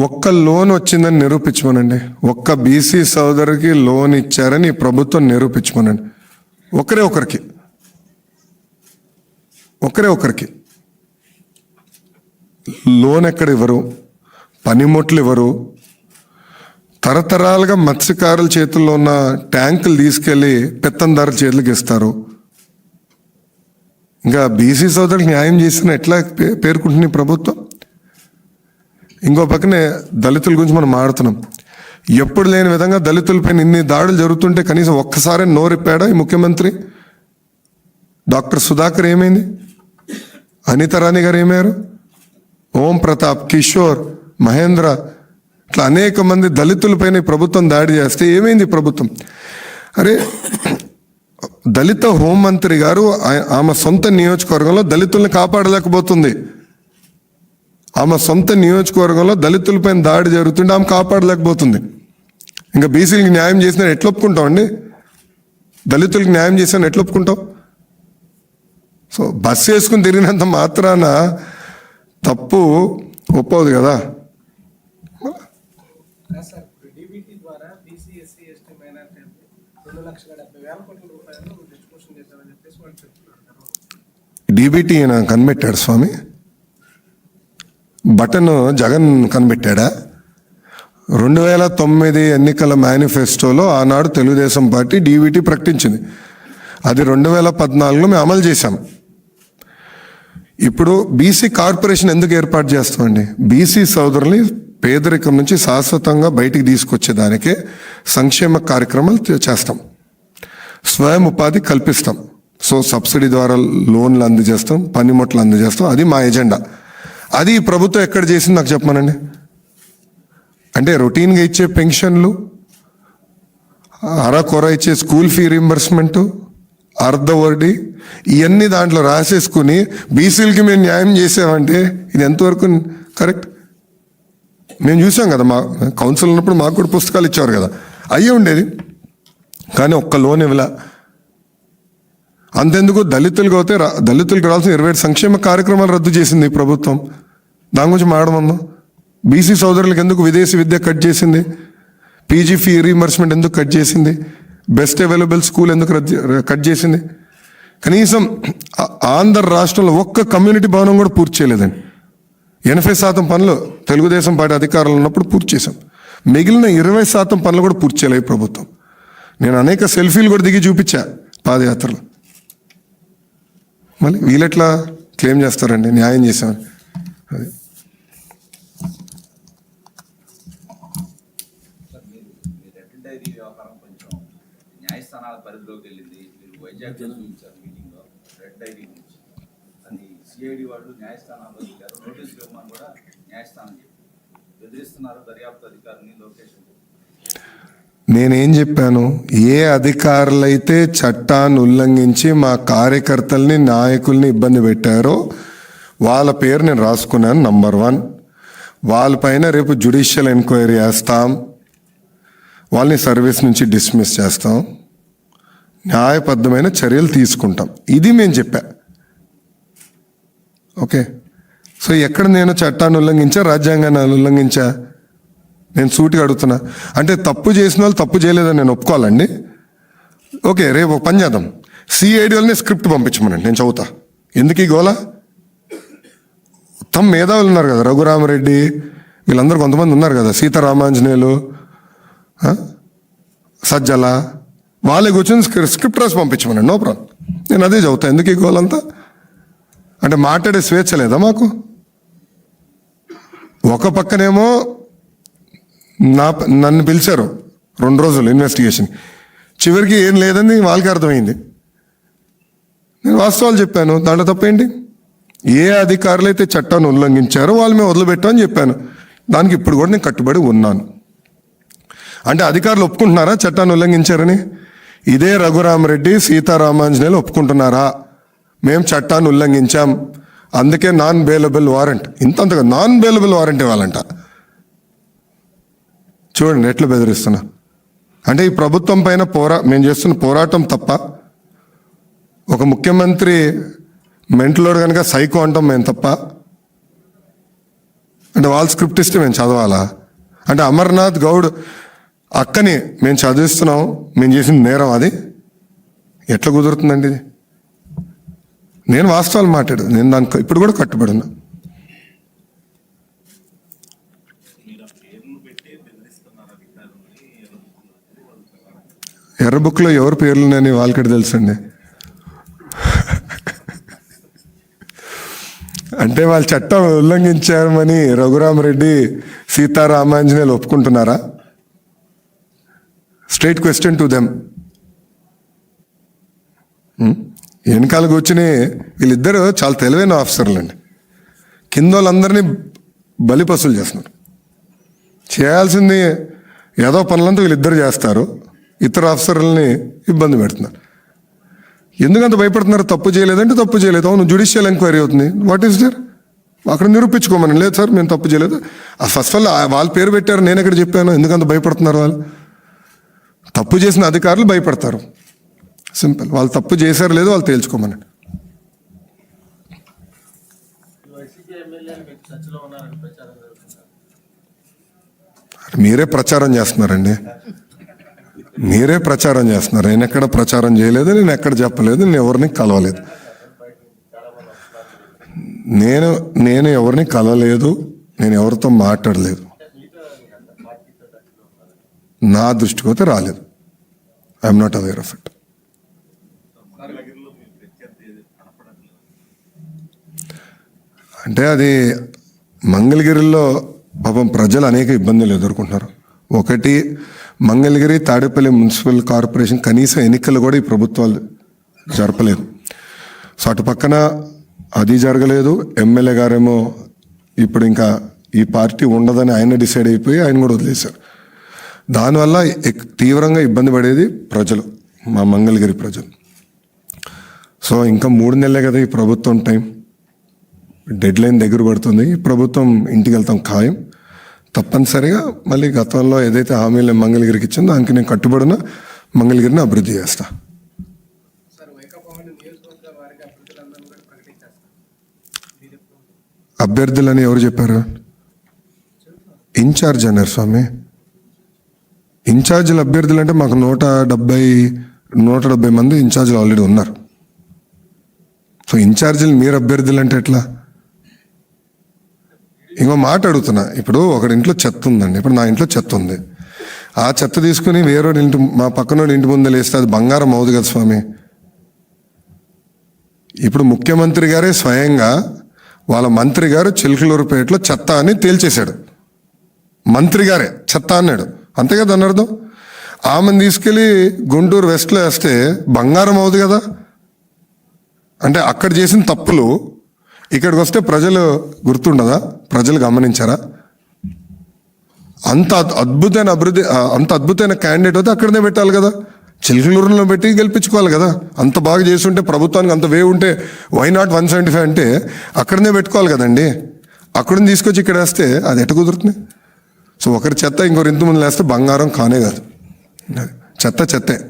ఒక్క లోన్ వచ్చిందని నిరూపించమనండి. ఒక్క బీసీ సోదరికి లోన్ ఇచ్చారని ప్రభుత్వం నిరూపించమనండి. ఒకరే ఒకరికి. ఒకరే ఒకరికి. లోన్ ఎక్కడ ఇవ్వరు? పనిముట్లు ఇవ్వరు. తరతరాలుగా మత్స్యకారుల చేతుల్లో ఉన్న ట్యాంకులు తీసుకెళ్ళి పెత్తందారుల చేతులకు ఇస్తారు. ఇంకా బీసీ సోదరులకు న్యాయం చేసిన ఎట్లా పే- పేర్కొంటుంది ప్రభుత్వం? ఇంకో పక్కనే దళితుల గురించి మనం మాడుతున్నాం ఎప్పుడు లేని విధంగా దళితులపైన ఇన్ని దాడులు జరుగుతుంటే కనీసం ఒక్కసారి నోరిప్పాడా ఈ ముఖ్యమంత్రి? డాక్టర్ సుధాకర్ ఏమైంది? అనిత రాణి గారు ఏమయ్యారు? ఓం ప్రతాప్ కిషోర్ మహేంద్ర ఇట్లా అనేక మంది దళితులపైన ప్రభుత్వం దాడి చేస్తే ఏమైంది ప్రభుత్వం? అరే దళిత హోంమంత్రి గారు ఆమె సొంత నియోజకవర్గంలో దళితుల్ని కాపాడలేకపోతుంది. ఆమె సొంత నియోజకవర్గంలో దళితులపైన దాడి జరుగుతుంటే ఆమె కాపాడలేకపోతుంది. ఇంకా బీసీలకు న్యాయం చేసిన ఎట్లా ఒప్పుకుంటాం అండి దళితులకు న్యాయం చేసిన ఎట్లా ఒప్పుకుంటాం? సో బస్సు వేసుకుని తిరిగినంత మాత్రాన తప్పు ఒప్పదు కదా. డీబీటీ కనిపెట్టాడు స్వామి. బటన్ జగన్ కనిపెట్టాడా? రెండు వేల తొమ్మిది ఎన్నికల మేనిఫెస్టోలో ఆనాడు తెలుగుదేశం పార్టీ డీవీటీ ప్రకటించింది. అది రెండు వేల పద్నాలుగులో మేము అమలు చేశాం. ఇప్పుడు బీసీ కార్పొరేషన్ ఎందుకు ఏర్పాటు చేస్తామండి? బీసీ సోదరుల్ని పేదరికం నుంచి శాశ్వతంగా బయటికి తీసుకొచ్చేదానికే సంక్షేమ కార్యక్రమాలు చేస్తాం. స్వయం ఉపాధి కల్పిస్తాం. సో సబ్సిడీ ద్వారా లోన్లు అందజేస్తాం పనిముట్లు అందజేస్తాం. అది మా ఎజెండా. అది ప్రభుత్వం ఎక్కడ చేసింది నాకు చెప్పమనండి? అంటే రొటీన్గా ఇచ్చే పెన్షన్లు అరకొర ఇచ్చే స్కూల్ ఫీ రీంబర్స్మెంటు అర్ధ వడ్డీ ఇవన్నీ దాంట్లో రాసేసుకుని బీసీలకి మేము న్యాయం చేసామంటే ఇది ఎంతవరకు కరెక్ట్? మేము చూసాం కదా మా కౌన్సిల్ ఉన్నప్పుడు మాకు కూడా పుస్తకాలు ఇచ్చేవారు కదా. అయ్యే ఉండేది. కానీ ఒక్క లోన్ ఇవ్వలే. అంతెందుకు దళితులకు అయితే రా- దళితులకు రావాల్సిన ఇరవై ఏడు సంక్షేమ కార్యక్రమాలు రద్దు చేసింది ఈ ప్రభుత్వం. దాని గురించి మాడమందాం బీసీ సోదరులకు ఎందుకు విదేశీ విద్య కట్ చేసింది? పీజీ ఫీ రీఎంబర్స్మెంట్ ఎందుకు కట్ చేసింది? బెస్ట్ అవైలబుల్ స్కూల్ ఎందుకు రద్దు కట్ చేసింది? కనీసం ఆంధ్ర రాష్ట్రంలో ఒక్క కమ్యూనిటీ భవనం కూడా పూర్తి చేయలేదండి. ఎనభై శాతం పనులు తెలుగుదేశం పార్టీ అధికారంలో ఉన్నప్పుడు పూర్తి చేశాం. మిగిలిన ఇరవై శాతం పనులు కూడా పూర్తి చేయలేదు ఈ ప్రభుత్వం. నేను అనేక సెల్ఫీలు కూడా దిగి చూపించా పాదయాత్రలో. మళ్ళీ వీళ్ళెట్లా క్లెయిమ్ చేస్తారండి న్యాయం చేశామని అది సార్ మీరు మీ రెడ్ డైరీ వ్యవహారం కొంచెం న్యాయస్థానాల పరిధిలోకి వెళ్ళింది మీరు వైజాగ్ చూపించారు మీటింగ్లో రెడ్ డైరీ గురించి అది సిఐడి వాళ్ళు న్యాయస్థానాల్లో ఇచ్చారు నోటీస్ ఇవ్వమని కూడా న్యాయస్థానం చెప్పింది బెదిరిస్తున్నారు దర్యాప్తు అధికారిని లోకేష్ అని చెప్పి. నేనేం చెప్పాను? ఏ అధికారులైతే చట్టాన్ని ఉల్లంఘించి మా కార్యకర్తల్ని నాయకుల్ని ఇబ్బంది పెట్టారో వాళ్ళ పేరు నేను రాసుకున్నాను నంబర్ వన్. వాళ్ళపైన రేపు జ్యుడిషియల్ ఎంక్వైరీ చేస్తాం. వాళ్ళని సర్వీస్ నుంచి డిస్మిస్ చేస్తాం. న్యాయబద్ధమైన చర్యలు తీసుకుంటాం. ఇది మేము చెప్పా. ఓకే? సో ఎక్కడ నేను చట్టాన్ని ఉల్లంఘించా రాజ్యాంగాన్ని ఉల్లంఘించా? నేను సూటిగా అడుగుతున్నా. అంటే తప్పు చేసిన వాళ్ళు తప్పు చేయలేదని నేను ఒప్పుకోవాలండి. ఓకే రేపు ఒక పని చేద్దాం. సిఐడి వాళ్ళని స్క్రిప్ట్ పంపించమనండి నేను చదువుతా. ఎందుకు ఈ గోళ మొత్తం మేధావులు ఉన్నారు కదా రఘురామరెడ్డి వీళ్ళందరూ కొంతమంది ఉన్నారు కదా సీతారామాంజనేయులు సజ్జల వాళ్ళే కూర్చొని స్క్రి- స్క్రిప్ట్ రాసి పంపించమనండి నో ప్రాబ్లం. నేను అదే చదువుతా. ఎందుకు ఈ గోలంతా? అంటే మాట్లాడే స్వేచ్ఛ లేదా మాకు? ఒక పక్కనేమో నా నన్ను పిలిచారు. రెండు రోజులు ఇన్వెస్టిగేషన్ చివరికి ఏం లేదని వాళ్ళకి అర్థమైంది. నేను వాస్తవాలు చెప్పాను. దాంట్లో తప్పేంటి? ఏ అధికారులు అయితే చట్టాన్ని ఉల్లంఘించారో వాళ్ళు మేము వదిలిపెట్టామని చెప్పాను. దానికి ఇప్పుడు కూడా నేను కట్టుబడి ఉన్నాను. అంటే అధికారులు ఒప్పుకుంటున్నారా చట్టాన్ని ఉల్లంఘించారని? ఇదే రఘురామరెడ్డి సీతారామాంజనేయులు ఒప్పుకుంటున్నారా? మేము చట్టాన్ని ఉల్లంఘించాం. అందుకే నాన్ బెయిలబుల్ వారెంట్ ఇంతంతగా నాన్ బెయిలబుల్ వారెంట్ ఇవ్వాలంట. చూడండి ఎట్లా బెదిరిస్తున్నా. అంటే ఈ ప్రభుత్వం పైన పోరా మేము చేస్తున్న పోరాటం తప్ప ఒక ముఖ్యమంత్రి మెంటలోడు కనుక సైకో అంటాం మేము తప్ప అంటే వాళ్ళ స్క్రిప్ట్ ఇస్తే మేము చదవాలా? అంటే అమర్నాథ్ గౌడ్ అక్కని మేము చదివిస్తున్నాం మేము చేసిన నేరం అది. ఎట్లా కుదురుతుందండి ఇది? నేను వాస్తవాలు మాట్లాడు నేను దానికి ఇప్పుడు కూడా కట్టుబడి ఎర్ర బుక్లో ఎవరి పేర్లు ఉన్నాయని వాళ్ళకి తెలుసండి. అంటే వాళ్ళు చట్టం ఉల్లంఘించామని రఘురామరెడ్డి సీతారామాంజనేయులు ఒప్పుకుంటున్నారా? స్ట్రైట్ క్వశ్చన్ టు దెమ్ వెనకాల కూర్చుని వీళ్ళిద్దరు చాలా తెలివైన ఆఫీసర్లు అండి కింద వాళ్ళందరినీ బలిపసులు చేస్తున్నారు. చేయాల్సింది ఏదో పనులంతా వీళ్ళిద్దరు చేస్తారు. ఇతర ఆఫీసర్లని ఇబ్బంది పెడుతున్నారు. ఎందుకంత భయపడుతున్నారు? తప్పు చేయలేదంటే తప్పు చేయలేదు. అవును జుడిషియల్ ఎంక్వైరీ అవుతుంది. వాట్ ఈస్ దేర్ అక్కడ నిరూపించుకోమని. లేదు సార్ మేము తప్పు చేయలేదు. ఫస్ట్ ఆఫ్ ఆల్ వాళ్ళ పేరు పెట్టారు నేను ఎక్కడ చెప్పాను? ఎందుకంత భయపడుతున్నారు వాళ్ళు? తప్పు చేసిన అధికారులు భయపడతారు. సింపుల్ వాళ్ళు తప్పు చేశారు లేదు వాళ్ళు తేల్చుకోమని. మీరే ప్రచారం చేస్తున్నారండి. మీరే ప్రచారం చేస్తున్నారు. నేను ఎక్కడ ప్రచారం చేయలేదు నేను ఎక్కడ చెప్పలేదు నేను ఎవరిని కలవలేదు. నేను నేను ఎవరిని కలవలేదు నేను ఎవరితో మాట్లాడలేదు. నా దృష్టికి అయితే రాలేదు. I'm not aware of it అంటే అది మంగళగిరిలో పాపం ప్రజలు అనేక ఇబ్బందులు ఎదుర్కొంటున్నారు. ఒకటి మంగళగిరి తాడేపల్లి మున్సిపల్ కార్పొరేషన్ కనీసం ఎన్నికలు కూడా ఈ ప్రభుత్వాలు జరపలేదు. సో అటు పక్కన అది జరగలేదు. ఎమ్మెల్యే గారేమో ఇప్పుడు ఇంకా ఈ పార్టీ ఉండదని ఆయన డిసైడ్ అయిపోయి ఆయన కూడా వదిలేశారు. దానివల్ల ఎక్- తీవ్రంగా ఇబ్బంది పడేది ప్రజలు మా మంగళగిరి ప్రజలు. సో ఇంకా మూడు నెలలే కదా ఈ ప్రభుత్వం టైం. డెడ్ లైన్ దగ్గర పడుతుంది. ఈ ప్రభుత్వం ఇంటికి వెళ్తాం ఖాయం. తప్పనిసరిగా మళ్ళీ గతంలో ఏదైతే హామీలు మంగళగిరికి ఇచ్చిందో దానికి నేను కట్టుబడిన మంగళగిరిని అభివృద్ధి చేస్తా. అభ్యర్థులని ఎవరు చెప్పారు? ఇన్ఛార్జ్ అన్నారు స్వామి. ఇన్ఛార్జీలు అభ్యర్థులు అంటే మాకు నూట డెబ్బై నూట డెబ్బై మంది ఇన్ఛార్జీలు ఆల్రెడీ ఉన్నారు. సో ఇన్ఛార్జీలు మీరు అభ్యర్థులు అంటే ఎట్లా? ఇంకో మాట అడుగుతున్నా. ఇప్పుడు ఒకడి ఇంట్లో చెత్త ఉందండి. ఇప్పుడు నా ఇంట్లో చెత్త ఉంది. ఆ చెత్త తీసుకుని వేరే ఇంటి మా పక్కనోడి ఇంటి ముందు లేస్తే అది బంగారం అవుదు కదా స్వామి. ఇప్పుడు ముఖ్యమంత్రి గారే స్వయంగా వాళ్ళ మంత్రి గారు చిలుకలూరుపేటలో చెత్త అని తేల్చేశాడు. మంత్రి గారే చెత్త అన్నాడు. అంతే కదా అని అర్థం? ఆమెను తీసుకెళ్ళి గుంటూరు వెస్ట్లో వేస్తే బంగారం అవుదు కదా? అంటే అక్కడ చేసిన తప్పులు ఇక్కడికి వస్తే ప్రజలు గుర్తుండదా? ప్రజలు గమనించారా? అంత అద్- అద్భుతమైన అభివృద్ధి అంత అద్భుతమైన క్యాండిడేట్ అయితే అక్కడనే పెట్టాలి కదా. చిలుకలూరులో పెట్టి గెలిపించుకోవాలి కదా. అంత బాగా చేస్తుంటే ప్రభుత్వానికి అంత వే ఉంటే why not one seventy five అంటే అక్కడనే పెట్టుకోవాలి కదండి. అక్కడ తీసుకొచ్చి ఇక్కడ వేస్తే అది ఎట్ట కుదురుతుంది? సో ఒకరి చెత్త ఇంకొకరి ఇంతమంది లేస్తే వేస్తే బంగారం కానే కాదు. చెత్త చెత్తే.